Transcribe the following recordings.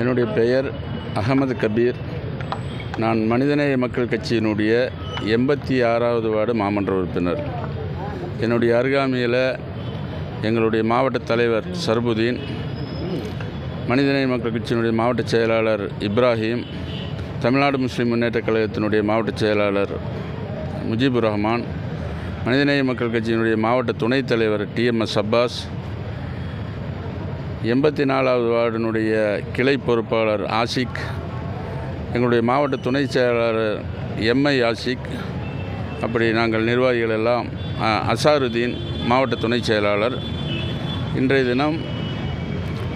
என்னுடைய பெயர் அகமது கபீர். நான் மனிதநேய மக்கள் கட்சியினுடைய எண்பத்தி ஆறாவது வார்டு மாமன்ற உறுப்பினர். என்னுடைய அருகாமையில் எங்களுடைய மாவட்ட தலைவர் சர்புதீன் மனிதநேய மக்கள் கட்சியினுடைய மாவட்ட செயலாளர் இப்ராஹிம் தமிழ்நாடு முஸ்லீம் முன்னேற்றக் கழகத்தினுடைய மாவட்ட செயலாளர் முஜிபுர் ரஹ்மான் மனிதநேய மக்கள் கட்சியினுடைய மாவட்ட துணைத் தலைவர் டிஎம்எஸ் அப்பாஸ் எண்பத்தி நாலாவது வார்டினுடைய கிளை பொறுப்பாளர் ஆஷிக் எங்களுடைய மாவட்ட துணை செயலாளர் எம்ஐ ஆஷிக் அப்படி நாங்கள் நிர்வாகிகள் எல்லாம் அசாருதீன் மாவட்ட துணை செயலாளர். இன்றைய தினம்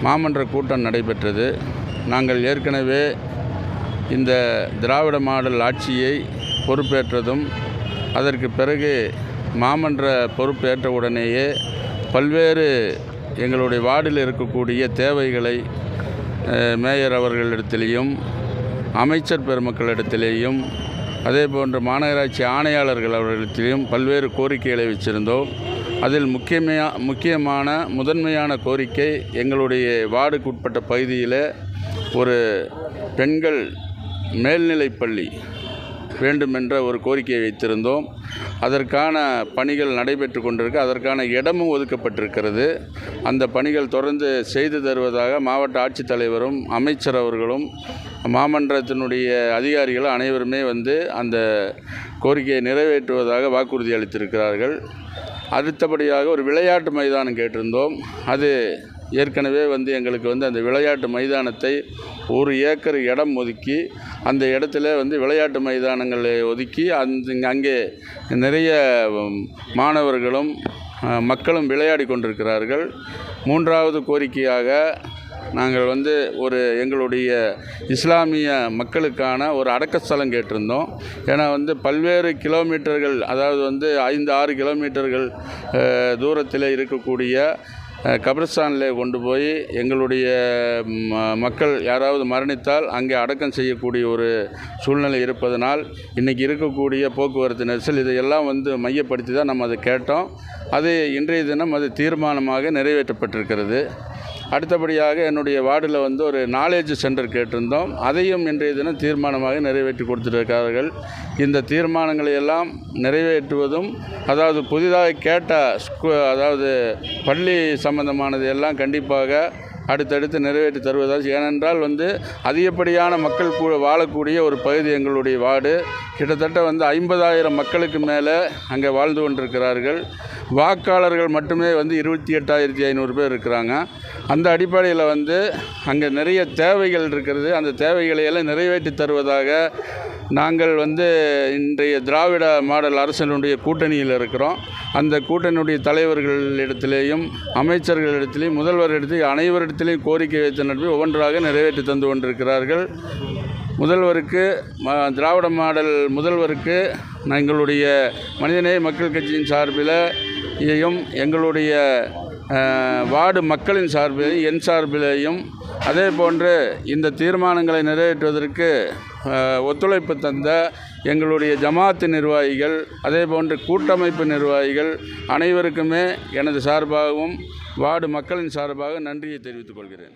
மாமன்ற கூட்டம் நடைபெற்றது. நாங்கள் ஏற்கனவே இந்த திராவிட மாடல் ஆட்சியை பொறுப்பேற்றதும் அதற்கு பிறகு மாமன்ற பொறுப்பேற்ற உடனேயே பல்வேறு எங்களுடைய வார்டில் இருக்கக்கூடிய தேவைகளை மேயர் அவர்களிடத்திலேயும் அமைச்சர் பெருமக்களிடத்திலேயும் அதே போன்று மாநகராட்சி ஆணையாளர்கள் அவர்களிடத்திலேயும் பல்வேறு கோரிக்கைகளை வச்சுருந்தோம். அதில் முக்கியமையா முக்கியமான முதன்மையான கோரிக்கை எங்களுடைய வார்டுக்கு உட்பட்ட பகுதியில் ஒரு பெண்கள் மேல்நிலைப்பள்ளி வேண்டுமென்ற ஒரு கோரிக்கையை வைத்திருந்தோம். அதற்கான பணிகள் நடைபெற்று கொண்டிருக்கு. அதற்கான இடமும் ஒதுக்கப்பட்டிருக்கிறது. அந்த பணிகள் தொடர்ந்து செய்து தருவதாக மாவட்ட ஆட்சித்தலைவரும் அமைச்சர் அவர்களும் மாமன்றத்தினுடைய அதிகாரிகள் அனைவருமே வந்து அந்த கோரிக்கையை நிறைவேற்றுவதாக வாக்குறுதி அளித்திருக்கிறார்கள். அடுத்தபடியாக ஒரு விளையாட்டு மைதானம் கேட்டிருந்தோம். அது ஏற்கனவே வந்து எங்களுக்கு வந்து அந்த விளையாட்டு மைதானத்தை ஒரு ஏக்கர் இடம் ஒதுக்கி அந்த இடத்துல வந்து விளையாட்டு மைதானங்களை ஒதுக்கி அந்த அங்கே நிறைய மாணவர்களும் மக்களும் விளையாடி கொண்டிருக்கிறார்கள். மூன்றாவது கோரிக்கையாக நாங்கள் வந்து ஒரு எங்களுடைய இஸ்லாமிய மக்களுக்கான ஒரு அடக்கஸ்தலம் கேட்டிருந்தோம். ஏன்னா வந்து பல்வேறு கிலோமீட்டர்கள் அதாவது வந்து ஐந்து ஆறு கிலோமீட்டர்கள் தூரத்தில் இருக்கக்கூடிய கபிரஸ்தானில் கொண்டு போய் எங்களுடைய ம- மக்கள் யாராவது மரணித்தால் அங்கே அடக்கம் செய்யக்கூடிய ஒரு சூழ்நிலை இருப்பதனால் இன்றைக்கி இருக்கக்கூடிய போக்குவரத்து நெரிசல் இதையெல்லாம் வந்து மையப்படுத்தி தான் நம்ம அதை கேட்டோம். அது இன்றைய தினம் அது தீர்மானமாக நிறைவேற்றப்பட்டிருக்கிறது. அடுத்தபடியாக என்னுடைய வார்டில் வந்து ஒரு நாலேஜ் சென்டர் கேட்டிருந்தோம். அதையும் இன்றைய தினம் தீர்மானமாக நிறைவேற்றி கொடுத்துருக்கிறார்கள். இந்த தீர்மானங்களை எல்லாம் நிறைவேற்றுவதும் அதாவது புதிதாக கேட்ட ஸ்கூ அதாவது பள்ளி சம்பந்தமானது எல்லாம் கண்டிப்பாக அடுத்தடுத்து நிறைவேற்றி தருவதால் ஏனென்றால் வந்து அதிகப்படியான மக்கள் கூட வாழக்கூடிய ஒரு பகுதி எங்களுடைய வார்டு. கிட்டத்தட்ட வந்து ஐம்பதாயிரம் மக்களுக்கு மேலே அங்கே வாழ்ந்து கொண்டிருக்கிறார்கள். வாக்காளர்கள் மட்டுமே வந்து இருபத்தி எட்டாயிரத்தி ஐநூறு பேர் இருக்கிறாங்க. அந்த அடிப்படையில் வந்து அங்கே நிறைய தேவைகள் இருக்கிறது. அந்த தேவைகளை எல்லாம் நிறைவேற்றி தருவதாக நாங்கள் வந்து இன்றைய திராவிட மாடல் அரசனுடைய கூட்டணியில் இருக்கிறோம். அந்த கூட்டணியுடைய தலைவர்களிடத்திலேயும் அமைச்சர்களிடத்திலேயும் முதல்வரிடத்திலேயும் அனைவரிடத்திலேயும் கோரிக்கை வைத்த நடுவே ஒவ்வொன்றாக நிறைவேற்றி தந்து கொண்டிருக்கிறார்கள். முதல்வருக்கு ம- திராவிட மாடல் முதல்வருக்கு எங்களுடைய மனிதநேய மக்கள் கட்சியின் சார்பில் இதையும் எங்களுடைய வார்டு மக்களின் சார்பிலையும் என் சார்பிலேயும் அதே போன்று இந்த தீர்மானங்களை நிறைவேற்றுவதற்கு ஒத்துழைப்பு தந்த எங்களுடைய ஜமாத்து நிர்வாகிகள் அதே போன்று கூட்டமைப்பு நிர்வாகிகள் அனைவருக்குமே எனது சார்பாகவும் வார்டு மக்களின் சார்பாக நன்றியை தெரிவித்துக் கொள்கிறேன்.